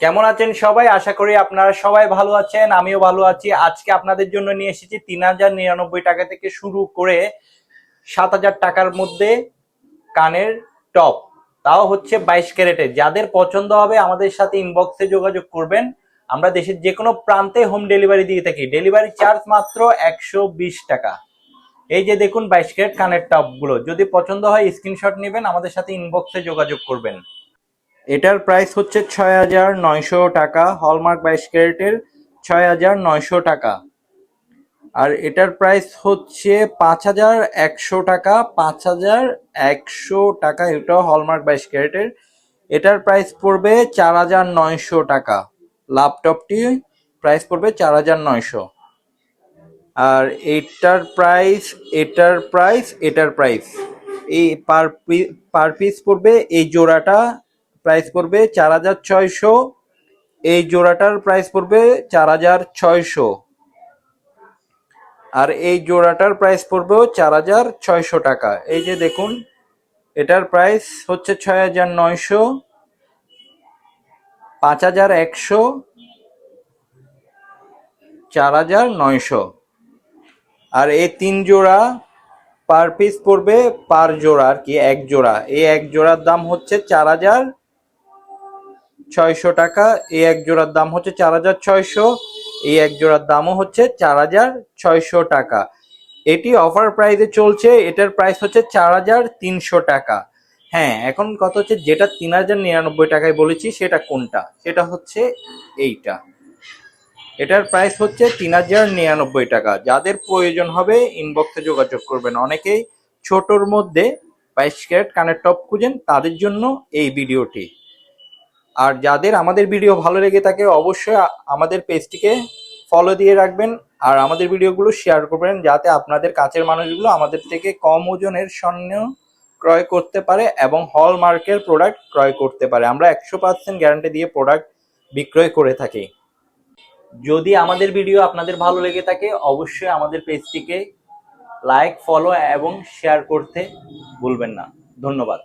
কেমন আছেন সবাই? আশা করি আপনারা সবাই ভালো আছেন, আমিও ভালো আছি। আজকে আপনাদের জন্য নিয়ে এসেছি তিন হাজার নিরানব্বই টাকা থেকে শুরু করে সাত হাজার টাকার মধ্যে কানের টপ। তাও হচ্ছে বাইশ ক্যারেটের যাদের পছন্দ হবে আমাদের সাথে ইনবক্সে যোগাযোগ করবেন। আমরা দেশের যে কোনো প্রান্তে হোম ডেলিভারি দিয়ে থাকি। ডেলিভারি চার্জ মাত্র একশো বিশ টাকা। এই যে দেখুন বাইশ ক্যারেট কানের টপগুলো। যদি পছন্দ হয় স্ক্রিনশট নেবেন, আমাদের সাথে ইনবক্সে যোগাযোগ করবেন। এটার প্রাইস হচ্ছে ছয় হাজার নয়শো টাকা হলমার্ক বাইশ ক্যারেটের ছয় হাজার নয়শো টাকা। আর এটার প্রাইস হচ্ছে পাঁচ হাজার একশো টাকা, পাঁচ হাজার একশো টাকা এটা হলমার্ক বাইশ ক্যারেটের এটার প্রাইস পড়বে চার হাজার নয়শো টাকা। ল্যাপটপটি প্রাইস পড়বে চার হাজার নয়শো। আর এটার প্রাইস এটার প্রাইস এটার প্রাইস এই পার পার পিস পড়বে, এই জোড়াটা প্রাইস পড়বে চার হাজার ছয়শো। এই জোড়াটার প্রাইস পড়বে চার হাজার ছয়শো। আর এই জোড়াটার প্রাইস পড়বে চার হাজার ছয়শো টাকা। এই যে দেখুন, এটার প্রাইস হচ্ছে ছয় হাজার নয়শো, পাঁচ হাজার একশো, চার হাজার নয়শো। আর এই তিন জোড়া পার পিস পড়বে পার জোড়া আর কি, এক জোড়া। এই এক জোড়ার দাম হচ্ছে চার হাজার ছয়শো টাকা। এই এক জোড়ার দাম হচ্ছে চার হাজার ছয়শো। এই এক জোড়ার দামও হচ্ছে চার হাজার ছয়শো টাকা। এটি অফার প্রাইসে চলছে। এটার প্রাইস হচ্ছে চার হাজার তিনশো টাকা। হ্যাঁ এখন কত হচ্ছে যেটা তিন হাজার নিরানব্বই টাকায় বলেছি, সেটা কোনটা? সেটা হচ্ছে এইটা। এটার প্রাইস হচ্ছে তিন হাজার নিরানব্বই টাকা। যাদের প্রয়োজন হবে ইনবক্সে যোগাযোগ করবেন অনেকেই। ছোটর মধ্যে বাইশ ক্যারেট কানের টপ খুঁজেন, তাদের জন্য এই ভিডিওটি। আর যাদের আমাদের ভিডিও ভালো লেগে থাকে, অবশ্যই আমাদের পেজটিকে ফলো দিয়ে রাখবেন আর আমাদের ভিডিওগুলো শেয়ার করবেন যাতে আপনাদের কাছের মানুষগুলো আমাদের থেকে কম ওজনের স্বর্ণ ক্রয় করতে পারে এবং হলমার্কের প্রোডাক্ট ক্রয় করতে পারে। আমরা একশো পার্সেন্ট গ্যারান্টি দিয়ে প্রোডাক্ট বিক্রয় করে থাকি। যদি আমাদের ভিডিও আপনাদের ভালো লেগে থাকে, অবশ্যই আমাদের পেজটিকে লাইক ফলো এবং শেয়ার করতে ভুলবেন না। ধন্যবাদ।